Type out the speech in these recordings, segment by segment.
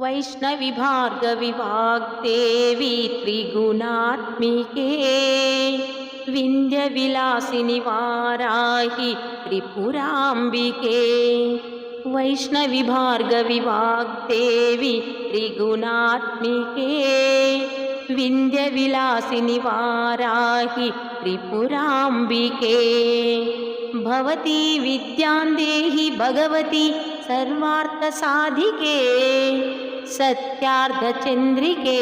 वैष्णवि भार्गवि वाग्देवी त्रिगुणात्मिके विन्ध्यविलासिनि वाराहि त्रिपुराम्बिके। वैष्णवि भार्गवि वाग्देवी त्रिगुणात्मिके विन्ध्यविलासिनि वाराहि त्रिपुराम्बिके। भवती विद्यां देहि भगवती सर्वार्थसाधिके सत्यार्धचन्द्रिके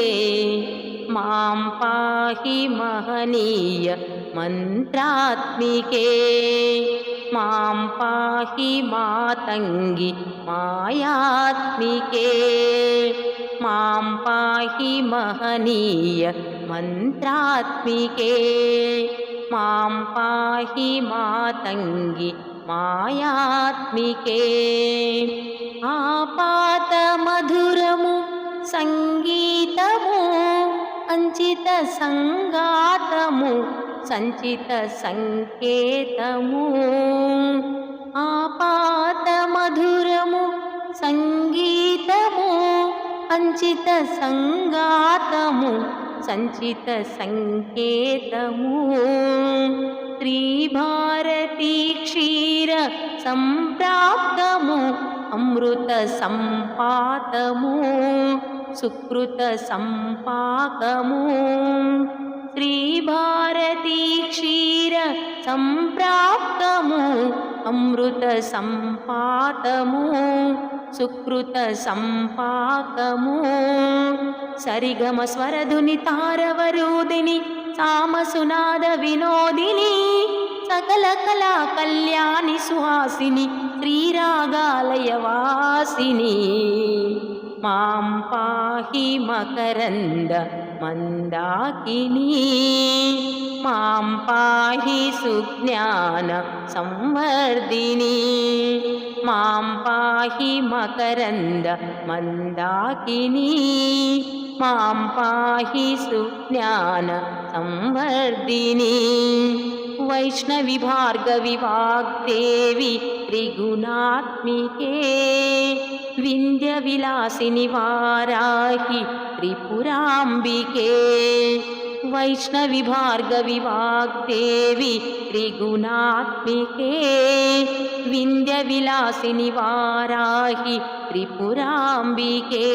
माँ पाहि महनीय मन्त्रात्मिके माँ पाहि मातङ्गि मायात्मिके। माँ पाहि महनीय मन्त्रात्मिके माँ पाहि मातङ्गि మాయాత్మికే. ఆపాత మధురము సంగీతము అంచిత సంఘాతము సంచిత సంకేతము. ఆపాత మధురము సంగీతము అంచిత సంఘాతము సంచిత సంకేతము. శ్రీభారతీక్షి సంప్రాప్తము అమృత సంపాతము సుకృత సంపాకము శ్రీభారతీ క్షీర సంప్రాప్తము అమృత సంపాతము సుకృత సంపాకము సరిగమ స్వరధుని తారవరూదిని సామసునాద వినోదిని सकलकलाकल्याणि सुहासिनि श्रीरागालयवासिनि। मां पाहि मकरन्द मन्दाकिनी। मां पाहि सुज्ञान संवर्दिनी मां पाहि मकरन्द मन्दाकिनी। मां पाहि सुज्ञान संवर्दिनी वैष्णवी भार्गविभाग देवी त्रिगुणात्मिके विंध्य विलासी वाराहि त्रिपुराम्बिके वैष्णवी भार्गविभाग देवी त्रिगुणात्मिके विंध्य विलासी वाराहि त्रिपुराम्बिके